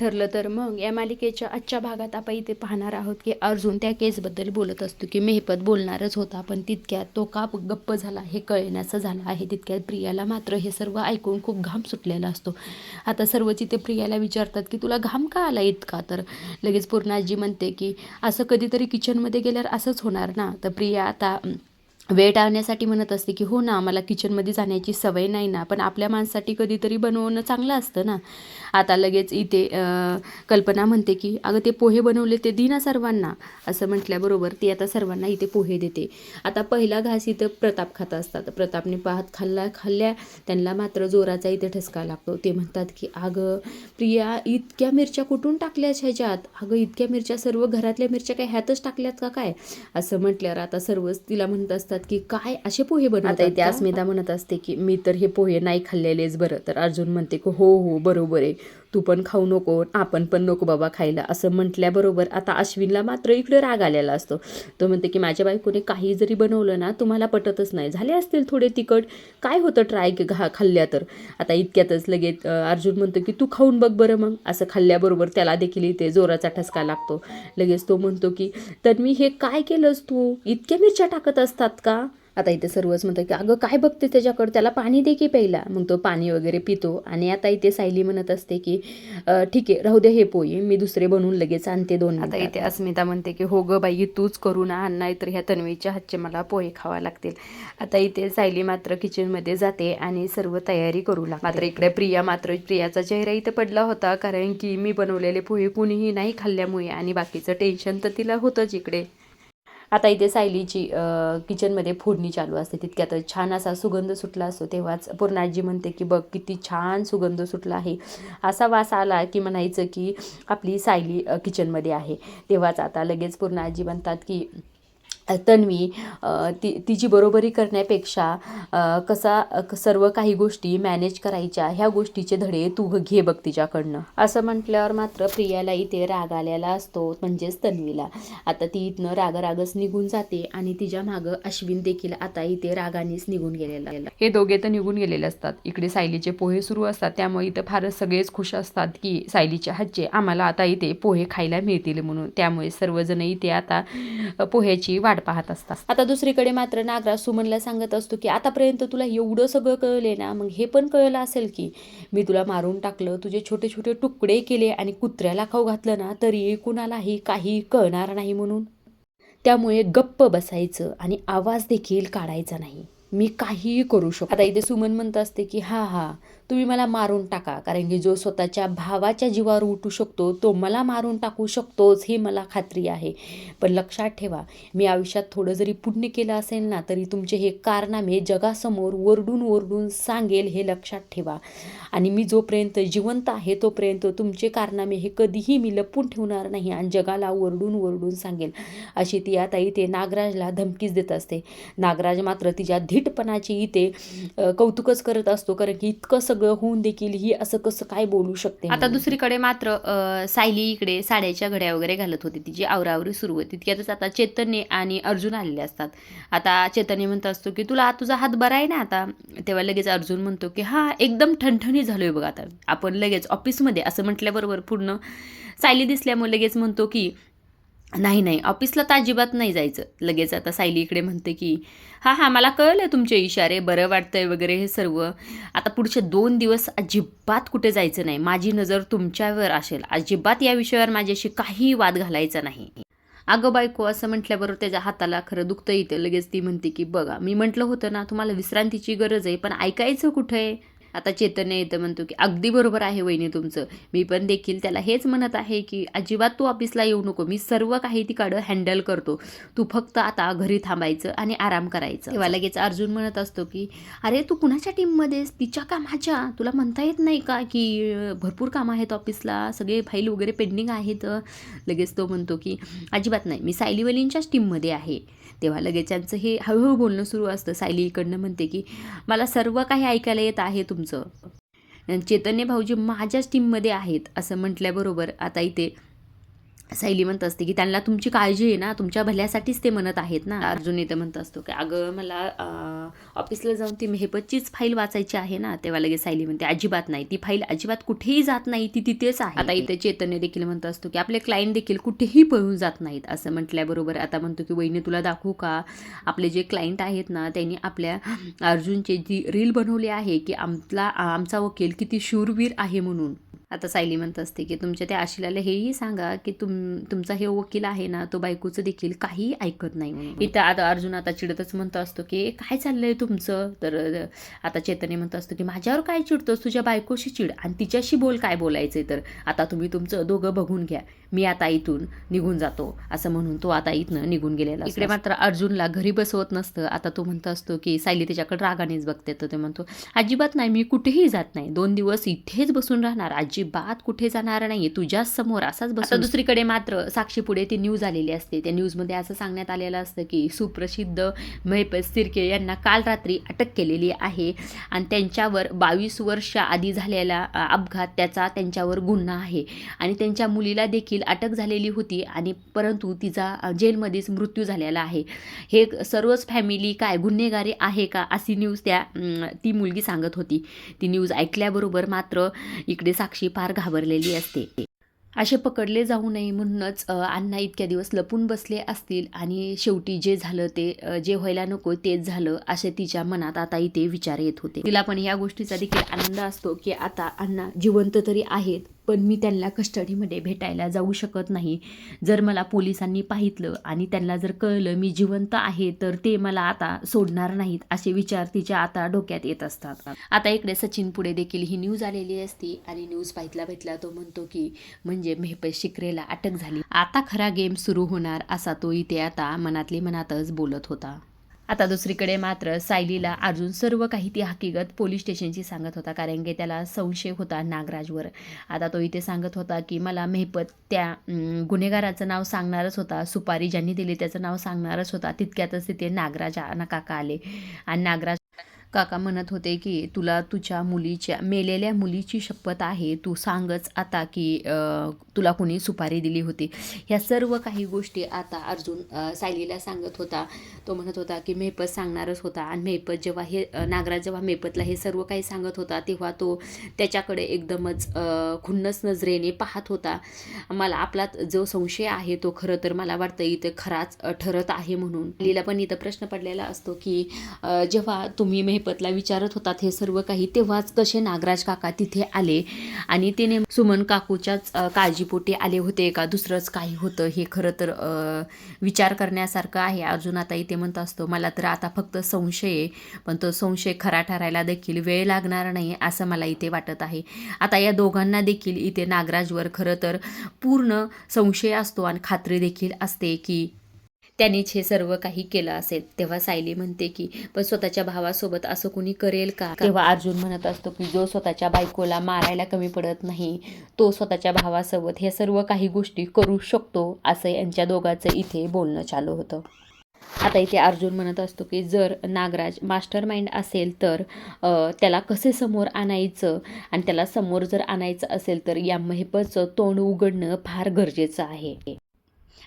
ठरलं तर मग या मालिकेच्या आजच्या भागात आपण इथे पाहणार आहोत की अर्जुन त्या केसबद्दल बोलत असतो की मेहपत बोलणारच होता पण तितक्यात तो का गप्प झाला हे कळण्याचं झालं आहे. तितक्यात प्रियाला मात्र हे सर्व ऐकून खूप घाम सुटलेला असतो. आता सर्व जिथे प्रियाला विचारतात की तुला घाम का आला इतका? तर लगेच पूर्णाजी म्हणते की असं कधीतरी किचनमध्ये गेल्यावर असंच होणार ना? तर प्रिया आता वेळ टाळण्यासाठी म्हणत असते की हो ना मला किचनमध्ये जाण्याची सवय नाही ना पण आपल्या माणसाठी कधीतरी बनवणं चांगलं असतं ना. आता लगेच इथे कल्पना म्हणते की अगं ते पोहे बनवले ते दे ना सर्वांना असं म्हटल्याबरोबर ती आता सर्वांना इथे पोहे देते. आता पहिला घास इथं प्रताप खात असतात. प्रतापने पाहत खाल्ला खाल्ल्या त्यांना मात्र जोराचा इथे ठसका लागतो. ते म्हणतात की अगं प्रिया इतक्या मिरच्या कुठून टाकल्याच ह्याच्यात? अगं इतक्या मिरच्या सर्व घरातल्या मिरच्या काय ह्यातच टाकल्यात का काय? असं म्हटल्यावर आता सर्वच तिला म्हणत असतात की काय असे पोहे बनवतात इथे अस्मिता म्हणत असते की मी तर हे पोहे नाही खाल्लेलेच बरं. तर अर्जुन म्हणते की हो हो बरोबर आहे. तू पण खाऊ नको आपण पण नको बाबा खायला असं म्हटल्याबरोबर आता अश्विनला मात्र इकडे राग आलेला असतो. तो म्हणते की माझ्या बायकोने काही जरी बनवलं ना तुम्हाला पटतच नाही. झाले असतील थोडे तिखट काय होतं ट्राय घा खाल्ल्या तर? आता इतक्यातच लगेच अर्जुन म्हणतो की तू खाऊन बघ बरं मग असं खाल्ल्याबरोबर त्याला देखील इथे जोराचा ठसका लागतो. लगेच तो म्हणतो की तर मी हे काय केलंस तू? इतक्या मिरच्या टाकत असतात का? आता इथे सर्वच म्हणतात की अगं काय बघते त्याच्याकडं? त्याला पाणी दे की पहिला मग तो पाणी वगैरे पितो. आणि आता इथे सायली म्हणत असते की "अं, ठीक आहे राहू दे हे पोहे मी दुसरे बनवून लगेच आणते दोन आता इथे अस्मिता म्हणते की हो ग बाई तूच करून आण नाही तर ह्या तन्वीच्या हातचे मला पोहे खावा लागतील. आता इथे सायली मात्र किचनमध्ये जाते आणि सर्व तयारी करू लागते. मात्र इकडे प्रिया मात्र प्रियाचा चेहरा इथे पडला होता कारण की मी बनवलेले पोहे कुणीही नाही खाल्ल्यामुळे आणि बाकीचं टेन्शन तर तिला होतंच इकडे. आता इथे सायलीची किचनमध्ये फोडणी चालू असते. तितक्यात छान असा सुगंध सुटला असतो. तेव्हाच पूर्णाजी म्हणते की बघ किती छान सुगंध सुटला आहे. असा वास आला की म्हणायचं की आपली सायली किचनमध्ये आहे. तेव्हाच आता लगेच पूर्णाजी म्हणतात की तन्वी ती तिची बरोबरी करण्यापेक्षा कसा क- सर्व काही गोष्टी मॅनेज करायच्या ह्या गोष्टीचे धडे तू घे बघ तिच्याकडनं. असं म्हटल्यावर मात्र प्रियाला इथे राग आलेला असतो म्हणजेच तन्वीला. आता ती इथनं रागरागच निघून जाते आणि तिच्या मागं अश्विन देखील आता इथे रागानेच निघून गेलेला. हे दोघे तर निघून गेलेले असतात. इकडे सायलीचे पोहे सुरू असतात. त्यामुळे इथं फारच सगळेच खुश असतात की सायलीच्या हातचे आम्हाला आता इथे पोहे खायला मिळतील म्हणून. त्यामुळे सर्वजण इथे आता पोह्याची वाट पाहत असतात. आता दुसरीकडे मात्र नागराज सुमनला सांगत असतो की आतापर्यंत तुला एवढं सगळं कळले ना मग हे पण कळलं असेल की मी तुला मारून टाकलं तुझे छोटे छोटे तुकडे केले आणि कुत्र्याला खाऊ घातलं ना तरी कुणालाही काही कळणार नाही म्हणून. त्यामुळे गप्प बसायचं आणि आवाज देखील काढायचा नाही. मी काहीही करू शकतो आता इथे सुमन म्हणत असते की हा हा तुम्ही मला मारून टाका. कारण की जो स्वतःच्या भावाच्या जीवावर उठू शकतो तो मला मारून टाकू शकतोच ही मला खात्री आहे. पण लक्षात ठेवा मी आयुष्यात थोडं जरी पुण्य केलं असेल ना तरी तुमचे हे कारनामे जगासमोर ओरडून ओरडून सांगेल हे लक्षात ठेवा. आणि मी जोपर्यंत जिवंत आहे तोपर्यंत तुमचे कारनामे हे कधीही मी लपून ठेवणार नाही आणि जगाला ओरडून ओरडून सांगेल. अशी ती आता इथे नागराजला धमकीच देत असते. नागराज मात्र तिच्या धीटपणाची इथे कौतुकच करत असतो कारण की इतकं सगळं होऊन देखील ही असं कसं काय बोलू शकते आता दुसरीकडे मात्र सायली इकडे साड्याच्या घड्या वगैरे घालत होती. तिची आवरावरी सुरू होती. तितक्यातच आता चैतन्य आणि अर्जुन आलेले असतात. आता चैतन्य म्हणत असतो की तुला तुझा हात बरा आहे ना आता? तेव्हा लगेच अर्जुन म्हणतो की हा एकदम ठणठणी झालोय बघ आता. आपण लगेच ऑफिसमध्ये असं म्हटल्याबरोबर पूर्ण सायली दिसल्यामुळे लगेच म्हणतो की नाही नाही. ऑफिसला तर अजिबात नाही जायचं. लगेच आता सायली इकडे म्हणते की हां हां मला कळलं तुमचे इशारे. बरं वाटतंय वगैरे हे सर्व. आता पुढचे दोन दिवस अजिबात कुठे जायचं नाही. माझी नजर तुमच्यावर असेल. अजिबात या विषयावर माझ्याशी काही वाद घालायचा नाही. अगं बायको असं म्हटल्याबरोबर त्याच्या हाताला खरं दुखतं येतं लगेच ती म्हणते की बघा मी म्हटलं होतं ना तुम्हाला विश्रांतीची गरज आहे पण ऐकायचं कुठं? आहे आता चैतन्य येतं म्हणतो की अगदी बरोबर आहे वहिनी तुमचं. मी पण देखील त्याला हेच म्हणत आहे की अजिबात तू ऑफिसला येऊ नको. मी सर्व काही तिकडं हँडल करतो. तू फक्त आता घरी थांबायचं आणि आराम करायचं. तेव्हा लगेच अर्जुन म्हणत असतो की अरे तू कुणाच्या टीममध्येस तिच्या का माझ्या? तुला म्हणता येत नाही का की भरपूर कामं आहेत ऑफिसला? सगळे फाईल वगैरे पेंडिंग आहेत? लगेच तो म्हणतो की अजिबात नाही. मी सायलीवलींच्याच टीममध्ये आहे. तेव्हा लगेच त्यांचं हे हळूहळू बोलणं सुरू असतं. सायली इकडनं म्हणते की मला सर्व काही ऐकायला येत आहे तुमचं. चैतन्य भाऊजी माझ्याच टीममध्ये आहेत असं म्हटल्याबरोबर आता इथे सैली म्हणत असते की त्यांना तुमची काळजी आहे ना तुमच्या भल्यासाठीच ते म्हणत आहेत ना. अर्जुन इथं म्हणत असतो की अगं मला ऑफिसला जाऊन ती मेहपतचीच फाईल वाचायची आहे ना. तेव्हा लगेच सायली म्हणते अजिबात नाही ती फाईल अजिबात कुठेही जात नाही ती तिथेच आहे. आता इथे चैतन्य देखील म्हणत असतो की आपले क्लायंट देखील कुठेही पळून जात नाहीत. असं म्हटल्याबरोबर आता म्हणतो की वहिनी तुला दाखवू का? आपले जे क्लायंट आहेत ना त्यांनी आपल्या अर्जुनचे जी रील बनवली आहे की आमला आमचा वकील किती शूरवीर आहे म्हणून. आता सायली म्हणत असते की तुमच्या त्या आशिलाला हेही सांगा की तुम तुमचा हे वकील आहे ना तो बायकोचं देखील काही ऐकत नाही म्हणून. इथं आता अर्जुन आता चिडतच म्हणतो असतो की काय चाललंय तुमचं? तर आता चैतन्य म्हणत असतो की माझ्यावर काय चिडतोस? तुझ्या बायकोशी चिड आणि तिच्याशी बोल काय बोलायचंय तर? आता तुम्ही तुमचं दोघं बघून घ्या. मी आता इथून निघून जातो. असं म्हणून तो आता इथनं निघून गेलेला इकडे मात्र अर्जुनला घरी बसवत नसतं. आता तो म्हणत असतो की सायली त्याच्याकडे रागानेच बघते. तर ते म्हणतो अजिबात नाही मी कुठेही जात नाही. दोन दिवस इथेच बसून राहणार. अजिबात कुठे जाणार नाही तुझ्याच समोर असाच बस दुसरीकडे मात्र साक्षी पुढे ती न्यूज आलेली असते. त्या न्यूजमध्ये असं सांगण्यात आलेलं असतं की सुप्रसिद्ध महिपत सिरके यांना काल रात्री अटक केलेली आहे आणि त्यांच्यावर बावीस वर्ष आधी झालेला अपघात त्याचा त्यांच्यावर गुन्हा आहे. आणि त्यांच्या मुलीला देखील अटक झालेली होती आणि परंतु तिचा जेलमध्येच मृत्यू झालेला आहे. हे सर्वच फॅमिली काय गुन्हेगारी आहे का अशी न्यूज त्या ती मुलगी सांगत होती. ती न्यूज ऐकल्याबरोबर मात्र इकडे साक्षी फार घाबरलेली असते. असे पकडले जाऊ नये म्हणूनच अण्णा इतक्या दिवस लपून बसले असतील आणि शेवटी जे झालं ते जे व्हायला नको तेच झालं असे तिच्या मनात आता इथे विचार येत होते. तिला पण या गोष्टीचा देखील आनंद असतो की आता अण्णा जिवंत तरी आहेत. पण मी त्यांना कस्टडीमध्ये भेटायला जाऊ शकत नाही. जर मला पोलिसांनी पाहितलं आणि त्यांना जर कळलं मी जिवंत आहे तर ते मला आता सोडणार नाहीत असे विचार तिच्या आता डोक्यात येत असतात. आता इकडे सचिन पुढे देखील ही न्यूज आलेली असती आणि न्यूज पाहितला भेटला तो म्हणतो की म्हणजे मेहपत शिकरेला अटक झाली. आता खरा गेम सुरू होणार असा तो इथे आता मनातली मनातच बोलत होता. आता दुसरीकडे मात्र सायलीला अजून सर्व काही ती हकीकत पोलीस स्टेशनची सांगत होता कारण की त्याला संशय होता नागराजवर. आता तो इथे सांगत होता की मला मेहपत त्या गुन्हेगाराचं नाव सांगणारच होता. सुपारी ज्यांनी दिली त्याचं नाव सांगणारच होता. तितक्यातच तिथे नागराज नकाका काका आले. आणि नागराज काका म्हणत होते की तुला तुझ्या मुलीच्या मेलेल्या मुलीची शपथ आहे. तू सांगच आता की तुला कोणी सुपारी दिली होती. ह्या सर्व काही गोष्टी आता अर्जुन सायलीला सांगत होता. तो म्हणत होता की मेपत सांगणारच होता. आणि मेहपत जेव्हा हे नागराज जेव्हा मेहपतला हे सर्व काही सांगत होता तेव्हा तो त्याच्याकडे एकदमच खुन्नस नजरेने पाहत होता. मला आपला जो संशय आहे तो खरं तर मला वाटतं इथं खराच ठरत आहे म्हणून. लीला पण इथं प्रश्न पडलेला असतो की जेव्हा तुम्ही महिपतला विचारत होतात हे सर्व काही. तेव्हाच कसे नागराज काका तिथे आले आणि तिने सुमन काकूच्याच काळजीपोटी आले होते का? दुसरंच काही होतं हे खरं तर विचार करण्यासारखं आहे. अजून आता इथे म्हणत असतो मला तर आता फक्त संशय आहे पण तो संशय खरा ठरायला देखील वेळ लागणार नाही असं मला इथे वाटत आहे. आता या दोघांना देखील इथे नागराजवर खरं तर पूर्ण संशय असतो आणि खात्री देखील असते की त्यांनीच हे सर्व काही केलं असेल. तेव्हा सायली म्हणते की पण स्वतःच्या भावासोबत असं कुणी करेल का? तेव्हा अर्जुन म्हणत असतो की जो स्वतःच्या बायकोला मारायला कमी पडत नाही तो स्वतःच्या भावासोबत हे सर्व काही गोष्टी करू शकतो असं यांच्या दोघांचं इथे बोलणं चालू होतं. आता इथे अर्जुन म्हणत असतो की जर नागराज मास्टर माइंड असेल तर त्याला कसे समोर आणायचं? आणि त्याला समोर जर आणायचं असेल तर या महेपचं तोंड उघडणं फार गरजेचं आहे.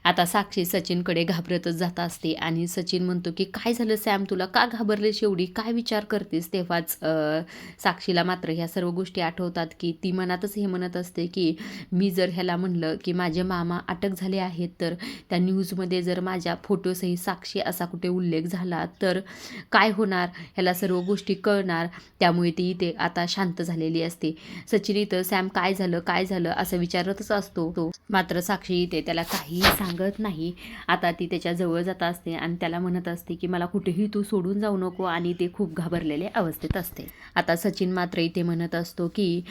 आता साक्षी सचिनकडे घाबरतच जात असते आणि सचिन म्हणतो की काय झालं सॅम? तुला का घाबरलेस एवढी? काय विचार करतेस? तेव्हाच साक्षीला मात्र ह्या सर्व गोष्टी आठवतात की ती मनातच हे म्हणत असते की मी जर ह्याला म्हणलं की माझे मामा अटक झाले आहेत तर त्या न्यूजमध्ये जर माझ्या फोटोसही साक्षी असा कुठे उल्लेख झाला तर काय होणार? ह्याला सर्व गोष्टी कळणार. त्यामुळे ती इथे आता शांत झालेली असते. सचिन इथं सॅम काय झालं? काय झालं? असं विचारतच असतो. तो मात्र साक्षी इथे त्याला काहीही सांग सांगत नाही. आता ती त्याच्याजवळ जात असते आणि त्याला म्हणत असते की मला कुठेही तू सोडून जाऊ नको. आणि ते खूप घाबरलेले अवस्थेत असते. आता सचिन मात्र इथे म्हणत असतो की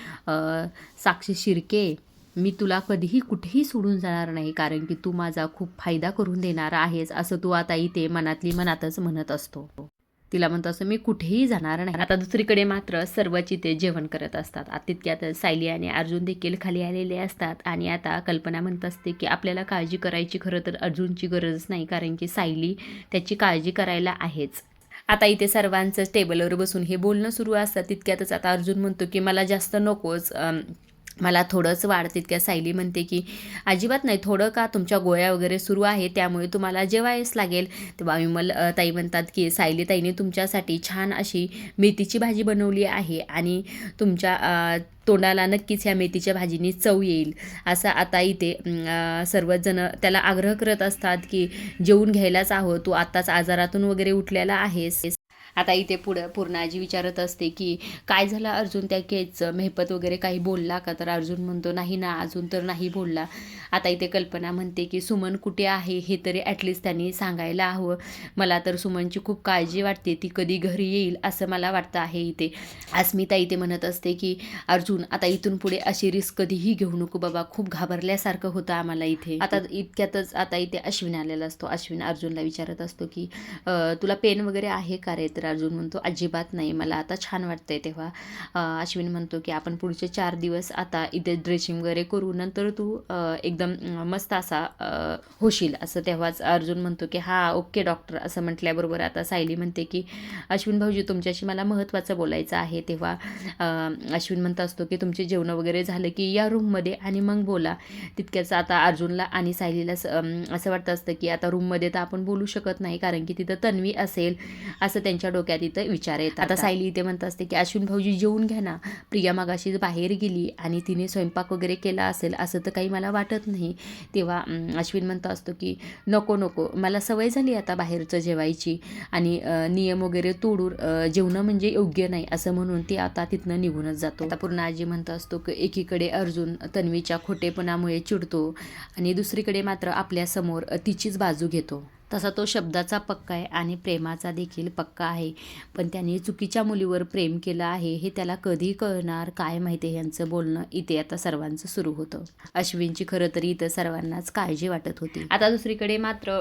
साक्षी शिर्के मी तुला कधीही कुठेही सोडून जाणार नाही कारण की तू माझा खूप फायदा करून देणार आहेस असं तू आता इथे मनातली मनातच म्हणत असतो. तिला म्हणतो असं मी कुठेही जाणार नाही. आता दुसरीकडे मात्र सर्वच इथे जेवण करत असतात. आता तितक्यात सायली आणि अर्जुन देखील खाली आलेले असतात आणि आता कल्पना म्हणत असते की आपल्याला काळजी करायची खरं तर अर्जुनची गरज नाही कारण की सायली त्याची काळजी करायला आहेच. आता इथे सर्वांचं टेबलवर बसून हे बोलणं सुरू असतं. तितक्यातच आता अर्जुन म्हणतो की मला जास्त नकोच मला थोडंच वाढ तितक्या सायली म्हणते की अजिबात नाही थोडं का तुमच्या गोळ्या वगैरे सुरू आहे त्यामुळे तुम्हाला जेवायच लागेल तेव्हा विमल ताई म्हणतात की सायली ताईने तुमच्यासाठी छान अशी मेथीची भाजी बनवली आहे आणि तुमच्या तोंडाला नक्कीच ह्या मेथीच्या भाजीनी चव येईल. असं आता इथे सर्वजण त्याला आग्रह करत असतात की जेवून घ्यायलाच आहोत तू आत्ताच आजारातून वगैरे उठलेला आहेस. आता इथे पुढं पूर्ण आजी विचारत असते की काय झालं अर्जुन त्या केसचं मेहपत वगैरे काही बोलला का? तर अर्जुन म्हणतो नाही ना अजून तर नाही बोलला. आता इथे कल्पना म्हणते की सुमन कुठे आहे हे तरी ॲटलिस्ट त्यांनी सांगायला हवं. मला तर सुमनची खूप काळजी वाटते. ती कधी घरी येईल असं मला वाटतं आहे इथे. अस्मिता इथे म्हणत असते की अर्जुन आता इथून पुढे अशी रिस्क कधीही घेऊ नको बाबा. खूप घाबरल्यासारखं होतं आम्हाला इथे. आता इतक्यातच आता इथे अश्विन आलेला असतो. अश्विन अर्जुनला विचारत असतो की तुला पेन वगैरे आहे का रे? तर तर अर्जुन म्हणतो अजिबात नाही मला आता छान वाटतंय तेव्हा. अश्विन म्हणतो की आपण पुढचे चार दिवस आता इथे ड्रेसिंग वगैरे करू नंतर तू एकदम मस्त असा होशील. असं तेव्हाच अर्जुन म्हणतो की हा ओके डॉक्टर. असं म्हटल्याबरोबर आता सायली म्हणते की अश्विन भाऊजी तुमच्याशी मला महत्त्वाचं बोलायचं आहे. तेव्हा अश्विन म्हणत असतो की तुमचे जेवण वगैरे झालं की या रूममध्ये आणि मग बोला. तितक्याच आता अर्जुनला आणि सायलीला स- असं वाटतं असतं की आता रूममध्ये तर आपण बोलू शकत नाही कारण की तिथं तन्वी असेल. असं त्यांच्या डोक्यात इथं विचार येतात आता सायली इथे म्हणत असते की अश्विन भाऊजी जेवून घ्या ना. प्रिया मागाशी बाहेर गेली आणि तिने स्वयंपाक वगैरे केला असेल असं तर काही मला वाटत नाही. तेव्हा अश्विन म्हणत असतो की नको नको. मला सवय झाली आता बाहेरचं जेवायची आणि नियम वगैरे तोडून जेवणं म्हणजे योग्य नाही असं म्हणून ते आता तिथनं निघूनच जातो. आता पूर्ण आजी म्हणत असतो की एकीकडे अर्जुन तन्वीच्या खोटेपणामुळे चिडतो आणि दुसरीकडे मात्र आपल्यासमोर तिचीच बाजू घेतो. तसा तो शब्दाचा पक्का आहे आणि प्रेमाचा देखील पक्का आहे. पण त्याने चुकीच्या मुलीवर प्रेम केलं आहे हे त्याला कधी कळणार काय माहिती आहे यांचं बोलणं. इथे आता सर्वांचं सुरू होतं. अश्विनची खरं तरी इथं सर्वांनाच काळजी वाटत होती. आता दुसरीकडे मात्र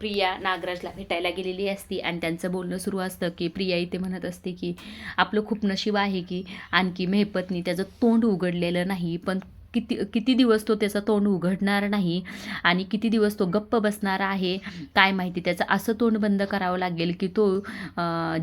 प्रिया नागराजला भेटायला गेलेली असती आणि त्यांचं बोलणं सुरू असतं की प्रिया इथे म्हणत असते की आपलं खूप नशीब आहे की आणखी मेहपतनी त्याचं तोंड उघडलेलं नाही पण किती किती दिवस तो त्याचं तोंड उघडणार नाही आणि किती दिवस तो गप्प बसणार आहे काय माहिती त्याचं असं तोंड बंद करावं लागेल की तो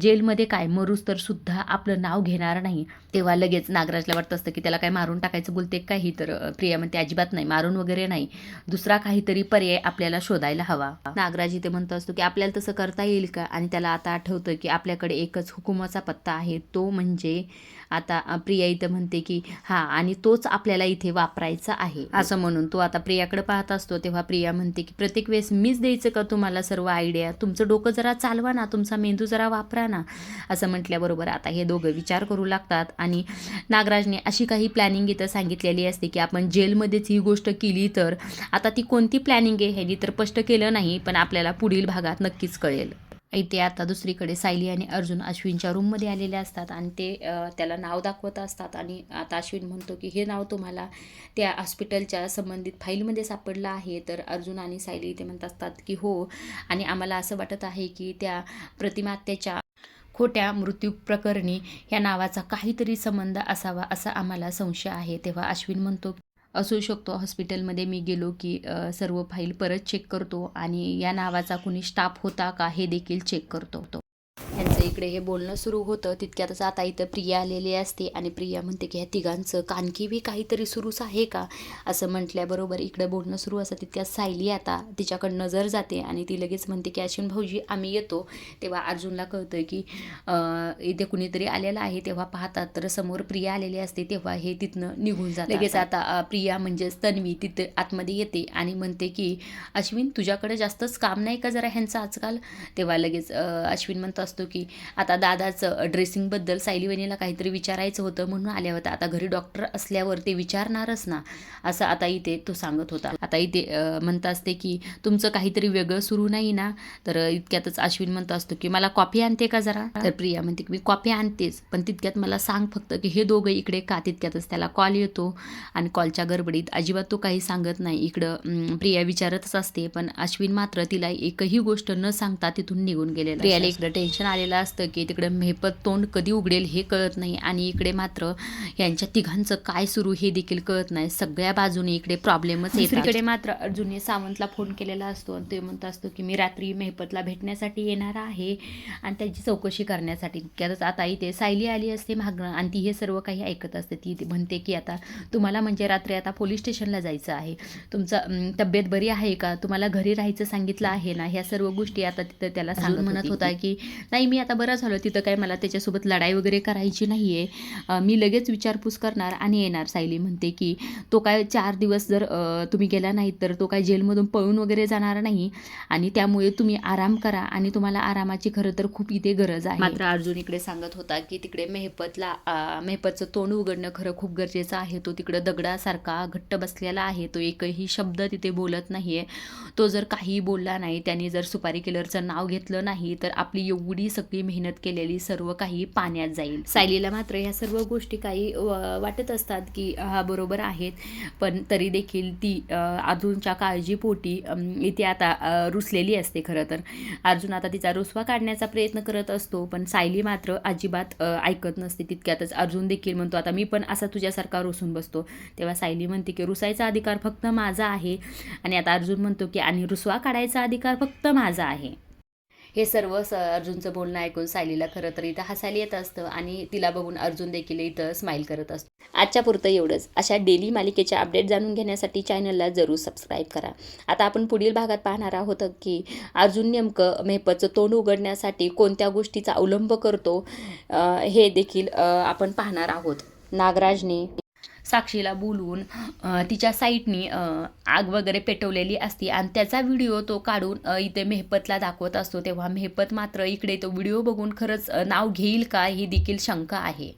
जेलमध्ये काय मरूस तर सुद्धा आपलं नाव घेणार नाही. तेव्हा लगेच नागराजला वाटत असतं की त्याला काय मारून टाकायचं बोलते काही तर प्रिया म्हणते अजिबात नाही मारून वगैरे नाही. दुसरा काहीतरी पर्याय आपल्याला शोधायला हवा. नागराज इथे म्हणत असतो की आपल्याला तसं करता येईल का? आणि त्याला आता आठवतं की आपल्याकडे एकच हुकुमाचा पत्ता आहे तो म्हणजे आता प्रिया इथं म्हणते की हा आणि तोच आपल्याला इथे वापरायचं आहे. असं म्हणून तो आता प्रियाकडे पाहत असतो तेव्हा प्रिया म्हणते की प्रत्येक वेळेस मीच द्यायचं का तुम्हाला सर्व आयडिया तुमचं डोकं जरा चालवा ना तुमचा मेंदू जरा वापरा ना. असं म्हटल्याबरोबर आता हे दोघं विचार करू लागतात आणि नागराजने अशी काही प्लॅनिंग इथं सांगितलेली असते की आपण जेलमध्येच ही गोष्ट केली तर? आता ती कोणती प्लॅनिंग आहे ह्यानी तर स्पष्ट केलं नाही पण आपल्याला पुढील भागात नक्कीच कळेल. इथे आता दुसरीकडे सायली आणि अर्जुन अश्विनच्या रूममध्ये आलेले असतात आणि ते त्याला नाव दाखवत असतात आणि आता अश्विन म्हणतो की हे नाव तुम्हाला त्या हॉस्पिटलच्या संबंधित फाईलमध्ये सापडलं आहे. तर अर्जुन आणि सायली इथे म्हणत असतात की हो. आणि आम्हाला असं वाटत आहे की त्या प्रतिमात्याच्या खोट्या मृत्यू प्रकरणी या नावाचा काहीतरी संबंध असावा असा आम्हाला संशय आहे. तेव्हा अश्विन म्हणतो असू शकतो. हॉस्पिटलमध्ये मी गेलो की सर्व फाईल परत चेक करतो आणि या नावाचा कुणी स्टाफ होता का हे देखील चेक करतो. यांचं इकडे हे बोलणं सुरू होतं. तितक्यातच आता इथं प्रिया आलेली असते आणि प्रिया म्हणते की ह्या तिघांचं कानकी बी काहीतरी सुरूच आहे का? असं म्हटल्याबरोबर इकडे बोलणं सुरू असतं. तितक्यात सायली आता तिच्याकडं नजर जाते आणि ती लगेच म्हणते की अश्विन भाऊजी आम्ही येतो. तेव्हा अर्जुनला कळतं की इथे कुणीतरी आलेलं आहे. तेव्हा पाहतात तर समोर प्रिया आलेली असते. तेव्हा हे तिथनं निघून जात लगेच आता प्रिया म्हणजेच तन्वी तिथं आतमध्ये येते आणि म्हणते की अश्विन तुझ्याकडे जास्तच काम नाही का जरा ह्यांचं आजकाल? तेव्हा लगेच अश्विन म्हणत असतो की आता दादाचं ड्रेसिंगबद्दल सायली वहिनीला काहीतरी विचारायचं होतं म्हणून आल्या होत्या. आता घरी डॉक्टर असल्यावर ते विचारणारच ना असं आता इथे तो सांगत होता. आता इथे म्हणत असते की तुमचं काहीतरी वेगळं सुरू नाही ना? तर इतक्यातच अश्विन म्हणत असतो की मला कॉफी आणते का जरा? तर प्रिया म्हणते की मी कॉफी आणतेच पण तितक्यात मला सांग फक्त की हे दोघं इकडे का? तितक्यातच त्याला कॉल येतो आणि कॉलच्या गडबडीत अजिबात तो काही सांगत नाही. इकडं प्रिया विचारतच असते पण अश्विन मात्र तिला एकही गोष्ट न सांगता तिथून निघून गेलेला प्रियाला इकडं टेन्शन आलेलं असतं की तिकडे मेहपत तोंड कधी उघडेल हे कळत नाही आणि इकडे मात्र यांच्या तिघांचं काय सुरू हे देखील कळत नाही. सगळ्या बाजूने इकडे प्रॉब्लेमच येतात. इकडे मात्र अर्जुनने सावंतला फोन केलेला असतो आणि ते म्हणत असतो की मी रात्री मेहपतला भेटण्यासाठी येणार आहे आणि त्याची चौकशी करण्यासाठी. त्यातच आता इथे सायली आली असते मागणं आणि ती हे सर्व काही ऐकत असते. ती म्हणते की आता तुम्हाला म्हणजे रात्री आता पोलीस स्टेशनला जायचं आहे. तुमचं तब्येत बरी आहे का? तुम्हाला घरी राहायचं सांगितलं आहे ना? ह्या सर्व गोष्टी आता तिथं त्याला सांगत म्हणत होता की नाही मी आता बरं झालो तिथं काय मला त्याच्यासोबत लढाई वगैरे करायची नाही आहे मी लगेच विचारपूस करणार आणि येणार सायली म्हणते की तो काय चार दिवस जर तुम्ही गेला नाही तर तो काय जेलमधून पळून वगैरे जाणार नाही आणि त्यामुळे तुम्ही आराम करा आणि तुम्हाला आरामाची खरं तर खूप इथे गरज आहे. मात्र अर्जुन इकडे सांगत होता की तिकडे मेहपतला मेहपतचं तोंड उघडणं खरं खूप गरजेचं आहे. तो तिकडं दगडासारखा घट्ट बसलेला आहे. तो एकही शब्द तिथे बोलत नाहीये. तो जर काही बोलला नाही त्याने जर सुपारी किलरचं नाव घेतलं नाही तर आपली एवढी सगळी मेहनत केलेली सर्व काही पाण्यात जाईल. सायलीला मात्र ह्या सर्व गोष्टी काही व- वाटत असतात की हा बरोबर आहेत. पण तरी देखील ती अर्जुनच्या काळजीपोटी इथे आता रुसलेली असते खरं तर. अर्जुन आता तिचा रुसवा काढण्याचा प्रयत्न करत असतो पण सायली मात्र अजिबात ऐकत नसते तितक्यातच. अर्जुन देखील म्हणतो आता मी पण असा तुझ्यासारखा रुसून बसतो. तेव्हा सायली म्हणते की रुसायचा अधिकार फक्त माझा आहे. आणि आता अर्जुन म्हणतो की आणि रुसवा काढायचा अधिकार फक्त माझा आहे. हे सर्व स अर्जुनचं बोलणं ऐकून सायलीला खरं तर इथं हसायला येत असतं आणि तिला बघून अर्जुन देखील इथं स्माईल करत असतो. आजच्या पुरतं एवढंच. अशा डेली मालिकेच्या अपडेट जाणून घेण्यासाठी चॅनलला जरूर सबस्क्राईब करा. आता आपण पुढील भागात पाहणार आहोत की अर्जुन नेमकं मेहपचं तोंड उघडण्यासाठी कोणत्या गोष्टीचा अवलंब करतो हे देखील आपण पाहणार आहोत. नागराजने साक्षीला बोलून तिच्या साईटनी आग वगैरे पेटवलेली असती. आणि त्याचा व्हिडिओ तो काढून इथे मेहपतला दाखवत असतो. तेव्हा मेहपत मात्र इकडे तो व्हिडिओ बघून खरंच नाव घेईल का ही देखील शंका आहे.